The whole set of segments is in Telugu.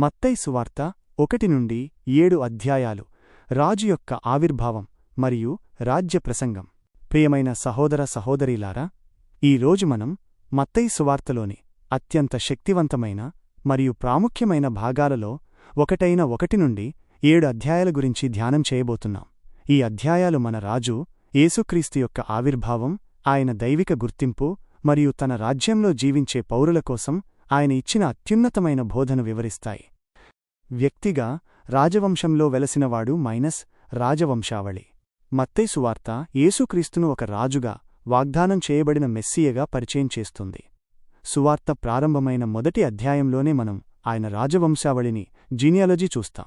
మత్తై సువార్త ఒకటి నుండి ఏడు అధ్యాయాలు. రాజు యొక్క ఆవిర్భావం మరియు రాజ్య ప్రసంగం. ప్రియమైన సహోదర సహోదరీలారా ఈ రోజు మనం మత్తై సువార్తలోని అత్యంత శక్తివంతమైన మరియు ప్రాముఖ్యమైన భాగాలలో ఒకటైన ఒకటి నుండి ఏడు అధ్యాయాల గురించి ధ్యానం చేయబోతున్నాం. ఈ అధ్యాయాలు మన రాజు యేసుక్రీస్తు యొక్క ఆవిర్భావం ఆయన దైవిక గుర్తింపు మరియు తన రాజ్యంలో జీవించే పౌరుల కోసం ఆయన ఇచ్చిన అత్యున్నతమైన బోధను వివరిస్తాయి. వ్యక్తిగా రాజవంశంలో వెలసినవాడు మైనస్ రాజవంశావళి. మత్తై సువార్త యేసుక్రీస్తును ఒక రాజుగా వాగ్దానం చేయబడిన మెస్సియగా పరిచయం చేస్తుంది. సువార్త ప్రారంభమైన మొదటి అధ్యాయంలోనే మనం ఆయన రాజవంశావళిని జీనియాలజీ చూస్తాం.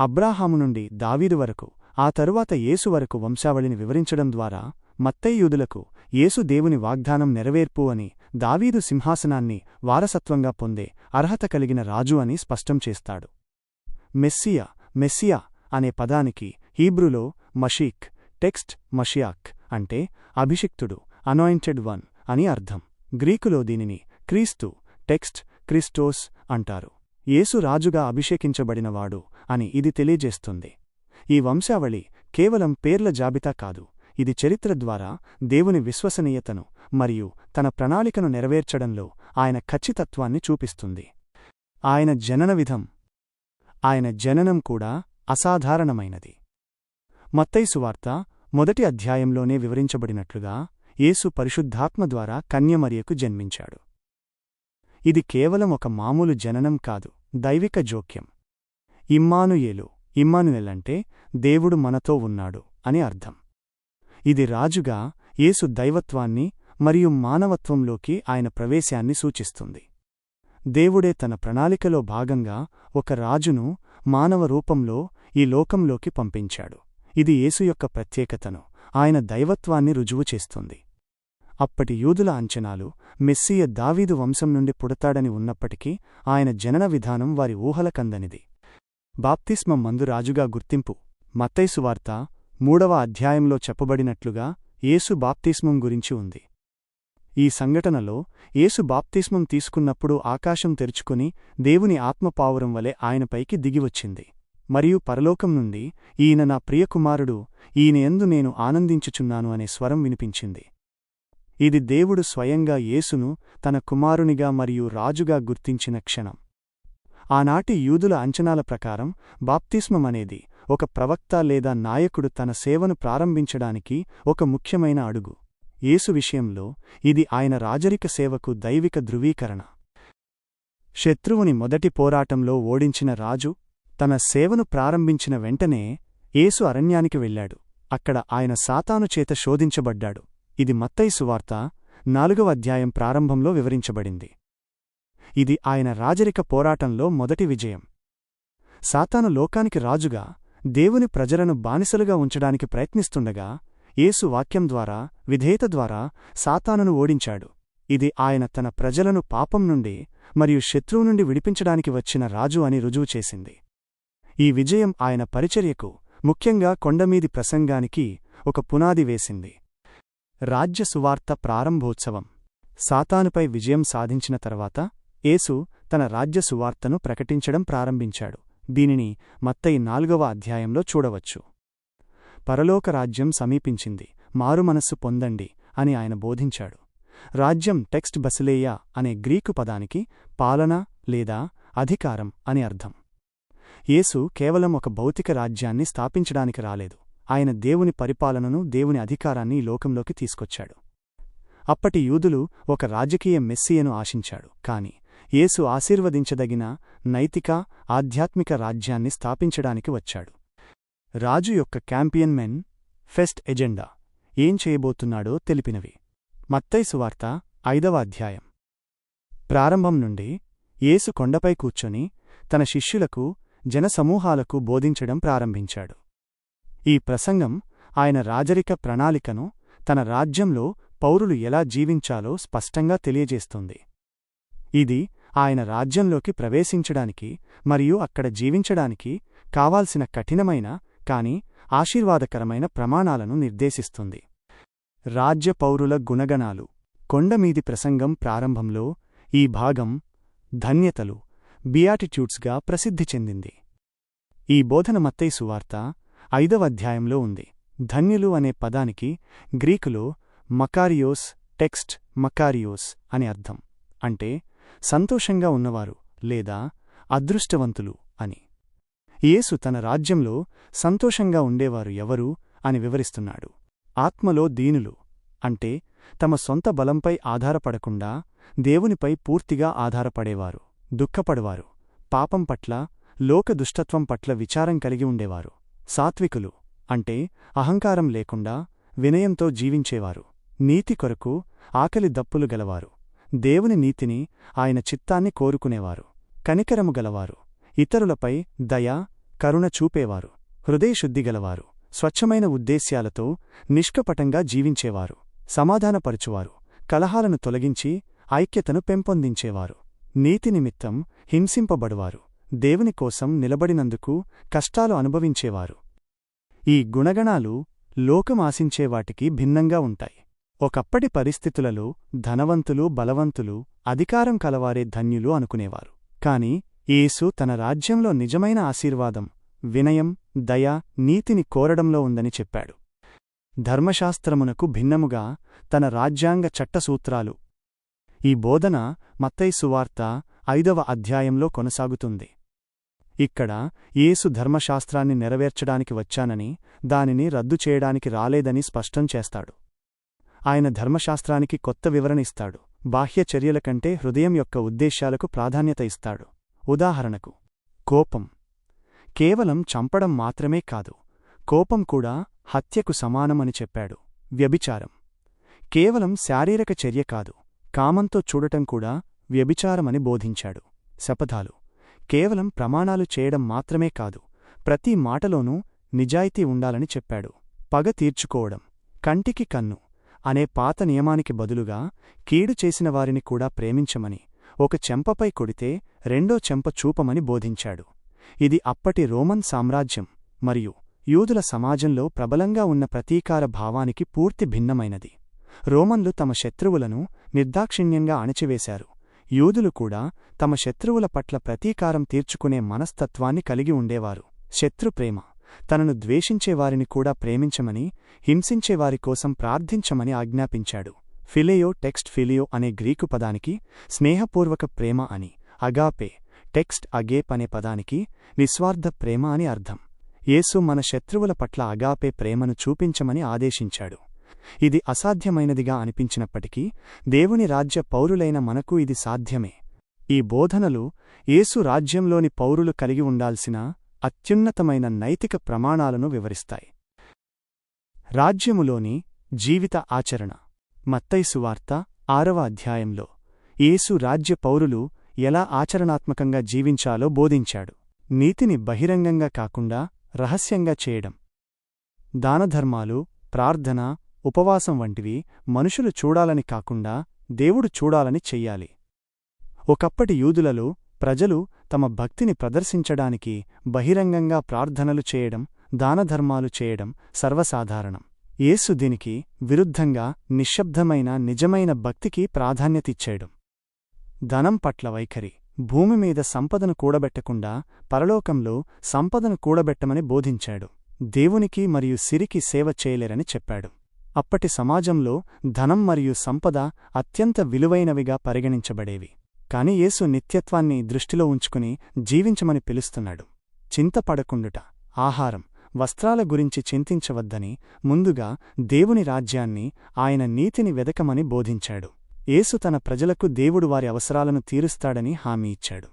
అబ్రాహాము నుండి దావీదు వరకు ఆ తరువాత యేసు వరకు వంశావళిని వివరించడం ద్వారా మత్తయ్యూదులకు యేసు దేవుని వాగ్దానం నెరవేర్పు అని దావీదు సింహాసనాన్ని వారసత్వంగా పొందే అర్హత కలిగిన రాజు అని స్పష్టం చేస్తాడు. మెస్సియా మెస్సియా అనే పదానికి హీబ్రులో మషీక్ టెక్స్ట్ మషియాక్ అంటే అభిషిక్తుడు అనాయింటెడ్ వన్ అని అర్థం. గ్రీకులో దీనిని క్రీస్తు టెక్స్ట్ క్రిస్టోస్ అంటారు. యేసు రాజుగా అభిషేకించబడినవాడు అని ఇది తెలియజేస్తుంది. ఈ వంశావళి కేవలం పేర్ల జాబితా కాదు. ఇది చరిత్ర ద్వారా దేవుని విశ్వసనీయతను మరియు తన ప్రణాళికను నెరవేర్చడంలో ఆయన ఖచ్చితత్వాన్ని చూపిస్తుంది. ఆయన జనన విధం. ఆయన జననం కూడా అసాధారణమైనది. మత్తైసువార్త మొదటి అధ్యాయంలోనే వివరించబడినట్లుగా యేసు పరిశుద్ధాత్మ ద్వారా కన్యమరియకు జన్మించాడు. ఇది కేవలం ఒక మామూలు జననం కాదు దైవిక జోక్యం. ఇమ్మానుయేలు ఇమ్మానుయెలంటే దేవుడు మనతో ఉన్నాడు అని అర్థం. ఇది రాజుగా యేసు దైవత్వాన్ని మరియు మానవత్వంలోకి ఆయన ప్రవేశాన్ని సూచిస్తుంది. దేవుడే తన ప్రణాళికలో భాగంగా ఒక రాజును మానవ రూపంలో ఈ లోకంలోకి పంపించాడు. ఇది యేసు యొక్క ప్రత్యేకతను ఆయన దైవత్వాన్ని రుజువు చేస్తుంది. అప్పటి యూదుల అంచనాలు మెస్సియ దావీదు వంశం నుండి పుడతాడని ఉన్నప్పటికీ ఆయన జనన విధానం వారి ఊహలకందనిది బాప్తిస్మ మందు రాజుగా గుర్తింపు మత్తైసువార్త మూడవ అధ్యాయంలో చెప్పబడినట్లుగా యేసు బాప్తిస్మం గురించి ఉంది. ఈ సంఘటనలో యేసు బాప్తిస్మం తీసుకున్నప్పుడు ఆకాశం తెరుచుకుని దేవుని ఆత్మపావురం వలె ఆయనపైకి దిగివచ్చింది మరియు పరలోకం నుండి ఈయన నా ప్రియకుమారుడు ఈయనయందు నేను ఆనందించుచున్నాను అనే స్వరం వినిపించింది. ఇది దేవుడు స్వయంగా యేసును తన కుమారునిగా మరియు రాజుగా గుర్తించిన క్షణం. ఆనాటి యూదుల అంచనాల ప్రకారం బాప్తిస్మమనేది ఒక ప్రవక్త లేదా నాయకుడు తన సేవను ప్రారంభించడానికి ఒక ముఖ్యమైన అడుగు. యేసు విషయంలో ఇది ఆయన రాజరిక సేవకు దైవిక ధృవీకరణ. శత్రువుని మొదటి పోరాటంలో ఓడించిన రాజు తన సేవను ప్రారంభించిన వెంటనే యేసు అరణ్యానికి వెళ్ళాడు అక్కడ ఆయన సాతాను చేత శోధించబడ్డాడు. ఇది మత్తైసు వార్త నాలుగవ అధ్యాయం ప్రారంభంలో వివరించబడింది. ఇది ఆయన రాజరిక పోరాటంలో మొదటి విజయం. సాతాను లోకానికి రాజుగా దేవుని ప్రజలను బానిసలుగా ఉంచడానికి ప్రయత్నిస్తుండగా యేసు వాక్యం ద్వారా విధేయత ద్వారా సాతానును ఓడించాడు. ఇది ఆయన తన ప్రజలను పాపం నుండి మరియు శత్రువు నుండి విడిపించడానికి వచ్చిన రాజు అని రుజువు చేసింది. ఈ విజయం ఆయన పరిచర్యకు ముఖ్యంగా కొండమీది ప్రసంగానికి ఒక పునాది వేసింది. రాజ్య సువార్త ప్రారంభోత్సవం. సాతానుపై విజయం సాధించిన తర్వాత యేసు తన రాజ్య సువార్తను ప్రకటించడం ప్రారంభించాడు. దీనిని మత్తయి నాలుగవ అధ్యాయంలో చూడవచ్చు. పరలోక రాజ్యం సమీపించింది. మారుమనస్సు పొందండి అని ఆయన బోధించాడు. రాజ్యం టెక్స్ట్ బసిలేయా అనే గ్రీకు పదానికి పాలన లేదా అధికారం అని అర్థం. యేసు కేవలం ఒక భౌతిక రాజ్యాన్ని స్థాపించడానికి రాలేదు. ఆయన దేవుని పరిపాలనను దేవుని అధికారాన్ని ఈ లోకంలోకి తీసుకొచ్చాడు. అప్పటి యూదులు ఒక రాజకీయ మెస్సియను ఆశించాడు. కాని యేసు ఆశీర్వదించదగిన నైతిక ఆధ్యాత్మిక రాజ్యాన్ని స్థాపించడానికి వచ్చాడు. రాజు యొక్క క్యాంపియన్ మెన్ ఫెస్ట్ ఎజెండా ఏం చేయబోతున్నాడో తెలిపినవి. మత్తైసువార్త ఐదవ అధ్యాయం. ప్రారంభం నుండి యేసు కొండపై కూర్చొని తన శిష్యులకు జనసమూహాలకు బోధించడం ప్రారంభించాడు. ఈ ప్రసంగం ఆయన రాజరిక ప్రణాళికను తన రాజ్యంలో పౌరులు ఎలా జీవించాలో స్పష్టంగా తెలియజేస్తుంది. ఇది ఆయన రాజ్యంలోకి ప్రవేశించడానికి మరియు అక్కడ జీవించడానికి కావాల్సిన కఠినమైన కాని ఆశీర్వాదకరమైన ప్రమాణాలను నిర్దేశిస్తుంది. రాజ్య పౌరుల గుణగణాలు. కొండమీది ప్రసంగం ప్రారంభంలో ఈ భాగం ధన్యతలు బియాటిట్యూడ్స్గా ప్రసిద్ధి చెందింది. ఈ బోధన మత్తై సువార్త ఐదవ అధ్యాయంలో ఉంది. ధన్యులు అనే పదానికి గ్రీకులో మకారియోస్ టెక్స్ట్ మకారియోస్ అని అర్థం. అంటే సంతోషంగా ఉన్నవారు లేదా అదృష్టవంతులు అని. యేసు తన రాజ్యంలో సంతోషంగా ఉండేవారు ఎవరు అని వివరిస్తున్నాడు. ఆత్మలో దీనులు అంటే తమ సొంత బలంపై ఆధారపడకుండా దేవునిపై పూర్తిగా ఆధారపడేవారు దుఃఖపడవారు పాపం పట్ల లోకదుష్టత్వం పట్ల విచారం కలిగి ఉండేవారు సాత్వికులు అంటే అహంకారం లేకుండా వినయంతో జీవించేవారు నీతి కొరకు ఆకలి దప్పులు గలవారు దేవుని నీతిని ఆయన చిత్తాన్ని కోరుకునేవారు కనికరము గలవారు. ఇతరులపై దయ కరుణ చూపేవారు హృదయశుద్ధిగలవారు స్వచ్ఛమైన ఉద్దేశ్యాలతో నిష్కపటంగా జీవించేవారు సమాధానపరచువారు కలహాలను తొలగించి ఐక్యతను పెంపొందించేవారు. నీతి నిమిత్తం హింసింపబడువారు దేవుని కోసం నిలబడినందుకు కష్టాలు అనుభవించేవారు. ఈ గుణగణాలు లోకమాశించేవాటికి భిన్నంగా ఉంటాయి. ఒకప్పటి పరిస్థితులలో ధనవంతులు బలవంతులు అధికారం కలవారే ధన్యులు అనుకునేవారు. కాని యేసు తన రాజ్యంలో నిజమైన ఆశీర్వాదం వినయం దయ నీతిని కోరడంలో ఉందని చెప్పాడు. ధర్మశాస్త్రమునకు భిన్నముగా తన రాజ్యాంగ చట్టసూత్రాలు ఈ బోధన మత్తైసువార్త ఐదవ అధ్యాయంలో కొనసాగుతుంది. ఇక్కడ యేసు ధర్మశాస్త్రాన్ని నెరవేర్చడానికి వచ్చానని దానిని రద్దు చేయడానికి రాలేదని స్పష్టం చేస్తాడు. ఆయన ధర్మశాస్త్రానికి కొత్త వివరణ ఇస్తాడు. బాహ్య చర్యల కంటే హృదయం యొక్క ఉద్దేశ్యాలకు ప్రాధాన్యత ఇస్తాడు. ఉదాహరణకు కోపం. కేవలం చంపడం మాత్రమే కాదు కోపం కూడా హత్యకు సమానమని చెప్పాడు. వ్యభిచారం. కేవలం శారీరక చర్య కాదు కామంతో చూడటం కూడా వ్యభిచారమని బోధించాడు. శపథాలు. కేవలం ప్రమాణాలు చేయడం మాత్రమే కాదు ప్రతి మాటలోనూ నిజాయితీ ఉండాలని చెప్పాడు. పగ తీర్చుకోవడం. కంటికి కన్ను. అనే పాత నియమానికి బదులుగా కీడు చేసిన వారిని కూడా ప్రేమించమని ఒక చెంపపై కొడితే రెండో చెంప చూపమని బోధించాడు. ఇది అప్పటి రోమన్ సామ్రాజ్యం మరియు యూదుల సమాజంలో ప్రబలంగా ఉన్న ప్రతీకార భావానికి పూర్తి భిన్నమైనది. రోమన్లు తమ శత్రువులను నిర్దాక్షిణ్యంగా అణచివేశారు. యూదులు కూడా తమ శత్రువుల పట్ల ప్రతీకారం తీర్చుకునే మనస్తత్వాన్ని కలిగి ఉండేవారు. శత్రుప్రేమ తనను ద్వేషించేవారిని కూడా ప్రేమించమని హింసించేవారి కోసం ప్రార్థించమని ఆజ్ఞాపించాడు. ఫిలియో టెక్స్ట్ ఫిలియో అనే గ్రీకు పదానికి స్నేహపూర్వక ప్రేమ అని అగాపే టెక్స్ట్ అగేప్ అనే పదానికి నిస్వార్థ ప్రేమ అని అర్థం. యేసు మన శత్రువుల పట్ల అగాపే ప్రేమను చూపించమని ఆదేశించాడు. ఇది అసాధ్యమైనదిగా అనిపించినప్పటికీ దేవుని రాజ్య పౌరులైన మనకు ఇది సాధ్యమే. ఈ బోధనలు యేసు రాజ్యంలోని పౌరులు కలిగి ఉండాల్సిన అత్యున్నతమైన నైతిక ప్రమాణాలను వివరిస్తాయి. రాజ్యములోని జీవిత ఆచరణ. మత్తైసువార్త ఆరవ అధ్యాయంలో యేసు రాజ్య పౌరులు ఎలా ఆచరణాత్మకంగా జీవించాలో బోధించాడు. నీతిని బహిరంగంగా కాకుండా రహస్యంగా చేయడం. దానధర్మాలు ప్రార్థన ఉపవాసం వంటివి మనుషులు చూడాలని కాకుండా దేవుడు చూడాలని చెయ్యాలి. ఒకప్పటి యూదులలో ప్రజలు తమ భక్తిని ప్రదర్శించడానికి బహిరంగంగా ప్రార్థనలు చేయడం దానధర్మాలు చేయడం సర్వసాధారణం. యేసు దీనికి విరుద్ధంగా నిశ్శబ్దమైన నిజమైన భక్తికి ప్రాధాన్యతిచ్చేయడం ధనం పట్ల వైఖరి భూమి మీద సంపదను కూడబెట్టకుండా పరలోకంలో సంపదను కూడబెట్టమని బోధించాడు. దేవునికి మరియు సిరికి సేవ చేయలేరని చెప్పాడు. అప్పటి సమాజంలో ధనం మరియు సంపద అత్యంత విలువైనవిగా పరిగణించబడేవి. కాని యేసు నిత్యత్వాన్ని దృష్టిలో ఉంచుకుని జీవించమని పిలుస్తున్నాడు. చింతపడకుండుట ఆహారం వస్త్రాల గురించి చింతించవద్దని ముందుగా దేవుని రాజ్యాన్ని ఆయన నీతిని వెదకమని బోధించాడు. యేసు తన ప్రజలకు దేవుడు వారి అవసరాలను తీరుస్తాడని హామీ ఇచ్చాడు.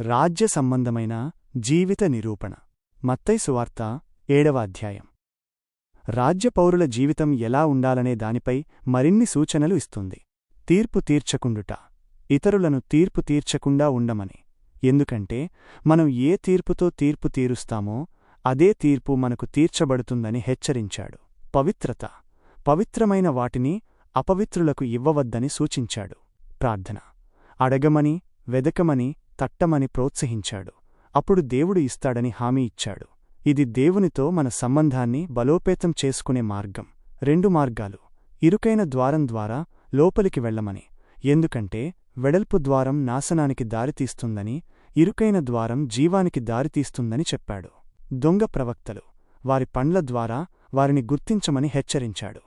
రాజ్య సంబంధమైన జీవిత నిరూపణ మత్తైసువార్త ఏడవ అధ్యాయం. రాజ్యపౌరుల జీవితం ఎలా ఉండాలనే దానిపై మరిన్ని సూచనలు ఇస్తుంది. తీర్పు తీర్చకుండుట ఇతరులను తీర్పు తీర్చకుండా ఉండమని. ఎందుకంటే మనం ఏ తీర్పుతో తీర్పు తీరుస్తామో అదే తీర్పు మనకు తీర్చబడుతుందని హెచ్చరించాడు. పవిత్రత. పవిత్రమైన వాటిని అపవిత్రులకు ఇవ్వవద్దని సూచించాడు. ప్రార్థన. అడగమని వెదకమని తట్టమని ప్రోత్సహించాడు. అప్పుడు దేవుడు ఇస్తాడని హామీ ఇచ్చాడు. ఇది దేవునితో మన సంబంధాన్ని బలోపేతం చేసుకునే మార్గం. రెండు మార్గాలు. ఇరుకైన ద్వారం ద్వారా లోపలికి వెళ్ళమని ఎందుకంటే వెడల్పు ద్వారం నాశనానికి దారితీస్తుందని ఇరుకైన ద్వారం జీవానికి దారితీస్తుందని చెప్పాడు. దొంగ ప్రవక్తలు వారి పండ్ల ద్వారా వారిని గుర్తించమని హెచ్చరించాడు.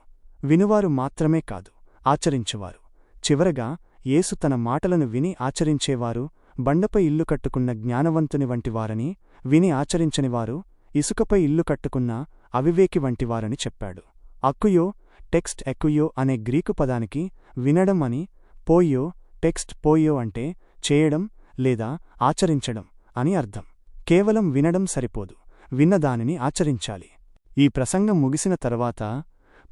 వినువారు మాత్రమే కాదు ఆచరించువారు. చివరగా యేసు తన మాటలను విని ఆచరించేవారు బండపై ఇల్లు కట్టుకున్న జ్ఞానవంతుని వంటివారని విని ఆచరించనివారు ఇసుకపై ఇల్లు కట్టుకున్న అవివేకి వంటివారని చెప్పాడు. అక్కుయో టెక్స్ట్ ఎక్కుయో అనే గ్రీకు పదానికి వినడం అని పోయో టెక్స్ట్ పోయో అంటే చేయడం లేదా ఆచరించడం అని అర్థం. కేవలం వినడం సరిపోదు. విన్నదానిని ఆచరించాలి. ఈ ప్రసంగం ముగిసిన తర్వాత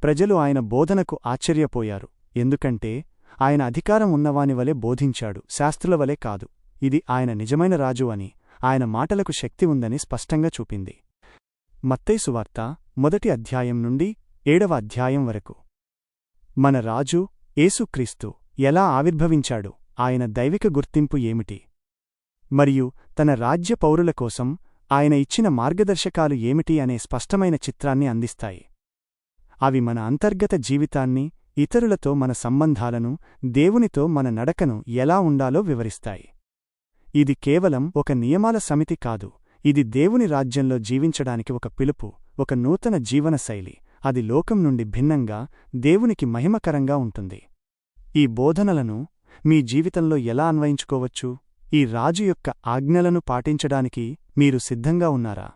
ప్రజలు ఆయన బోధనకు ఆశ్చర్యపోయారు. ఎందుకంటే ఆయన అధికారం ఉన్నవాని వలె బోధించాడు. శాస్త్రుల వలె కాదు. ఇది ఆయన నిజమైన రాజు అని ఆయన మాటలకు శక్తి ఉందని స్పష్టంగా చూపింది. మత్తైసువార్త మొదటి అధ్యాయం నుండి ఏడవ అధ్యాయం వరకు. మన రాజు ఏసుక్రీస్తు ఎలా ఆవిర్భవించాడు? ఆయన దైవిక గుర్తింపు ఏమిటి? మరియు తన రాజ్య పౌరుల కోసం ఆయన ఇచ్చిన మార్గదర్శకాలు ఏమిటి అనే స్పష్టమైన చిత్రాన్ని అందిస్తాయి. అవి మన అంతర్గత జీవితాన్ని ఇతరులతో మన సంబంధాలను దేవునితో మన నడకను ఎలా ఉండాలో వివరిస్తాయి. ఇది కేవలం ఒక నియమాల సమితి కాదు ఇది దేవుని రాజ్యంలో జీవించడానికి ఒక పిలుపు ఒక నూతన జీవనశైలి అది లోకం నుండి భిన్నంగా దేవునికి మహిమకరంగా ఉంటుంది. ఈ బోధనలను మీ జీవితంలో ఎలా అన్వయించుకోవచ్చు? ఈ రాజు యొక్క ఆజ్ఞలను పాటించడానికి మీరు సిద్ధంగా ఉన్నారా?